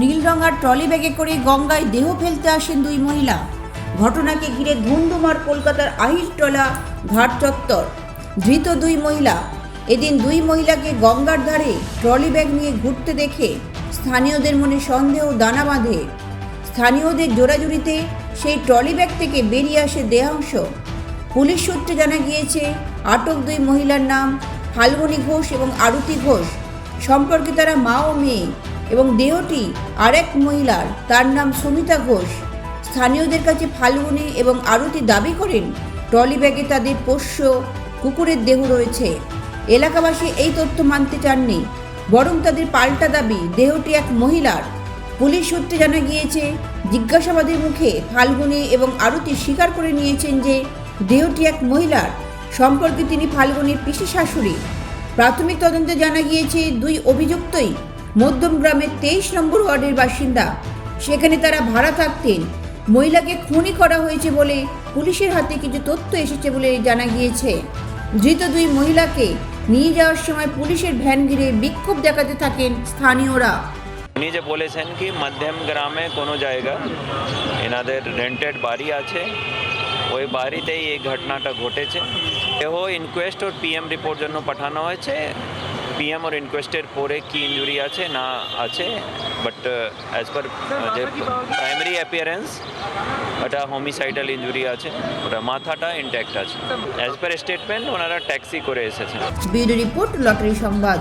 নীল রঙার trolley ব্যাগে করে গঙ্গায় দেহ ফেলতে আসেন দুই মহিলা। ঘটনাকে ঘিরে ধুমধুমার কলকাতার আহিরটলা ঘাট চত্বর। ধৃত দুই মহিলা। এদিন দুই মহিলাকে গঙ্গার ধারে ট্রলি ব্যাগ নিয়ে ঘুরতে দেখে স্থানীয়দের মনে সন্দেহ দানা বাঁধে। স্থানীয়দের জোড়াজুড়িতে সেই ট্রলি ব্যাগ থেকে বেরিয়ে আসে দেহাংশ। পুলিশ সূত্রে জানা গিয়েছে, আটক দুই মহিলার নাম ফাল্গুনী ঘোষ এবং আরতি ঘোষ। সম্পর্কে তারা মা ও মেয়ে এবং দেহটি আরেক মহিলার, তার নাম সুমিতা ঘোষ। স্থানীয়দের কাছে ফাল্গুনী এবং আরতি দাবি করেন, ট্রলি ব্যাগে তাদের পোষ্য কুকুরের দেহ রয়েছে। এলাকাবাসী এই তথ্য মানতে চাননি, বরং তাদের পাল্টা দাবি, দেহটি এক মহিলার। পুলিশ সূত্রে জানা গিয়েছে, জিজ্ঞাসাবাদের মুখে ফাল্গুনী এবং আরতি স্বীকার করে নিয়েছেন যে, দেহটি এক মহিলার। সম্পর্কে তিনি ফাল্গুনীর পিসি শাশুড়ি। প্রাথমিক তদন্তে জানা গিয়েছে, দুই অভিযুক্তই মধ্যম গ্রামের তেইশ নম্বর ওয়ার্ডের বাসিন্দা। সেখানে তারা ভাড়া থাকতেন। মহিলাকে খুনি করা হয়েছে বলে পুলিশের হাতে কিছু তথ্য এসেছে বলে জানা গিয়েছে। ধৃত দুই মহিলাকে নিয়ে যাওয়ার সময় পুলিশের ভ্যান ঘিরে বিক্ষোভ দেখাতে থাকেন স্থানীয়রা। উনি যে বলেছেন কি, মধ্যম গ্রামে কোনো জায়গা, এনাদের রেন্টেড বাড়ি আছে ওই বাড়িতেই এই ঘটনাটা ঘটেছে। দেহ ইনকোয়েস্ট ওর পিএম রিপোর্ট জন্য পাঠানো হয়েছে। পিএম ওর ইনকোয়েস্টের পরে কি ইঞ্জুরি আছে না আছে বাট অ্যাজ পার যে প্রাইমারি অ্যাপিয়ারেন্স ওটা হোমিসাইডাল ইঞ্জুরি আছে ওটা মাথাটা ইনট্যাক্ট আছে। অ্যাজ পার স্টেটমেন্ট ওনারা ট্যাক্সি করে এসেছেন। ব্যুরো রিপোর্ট লটারি সংবাদ।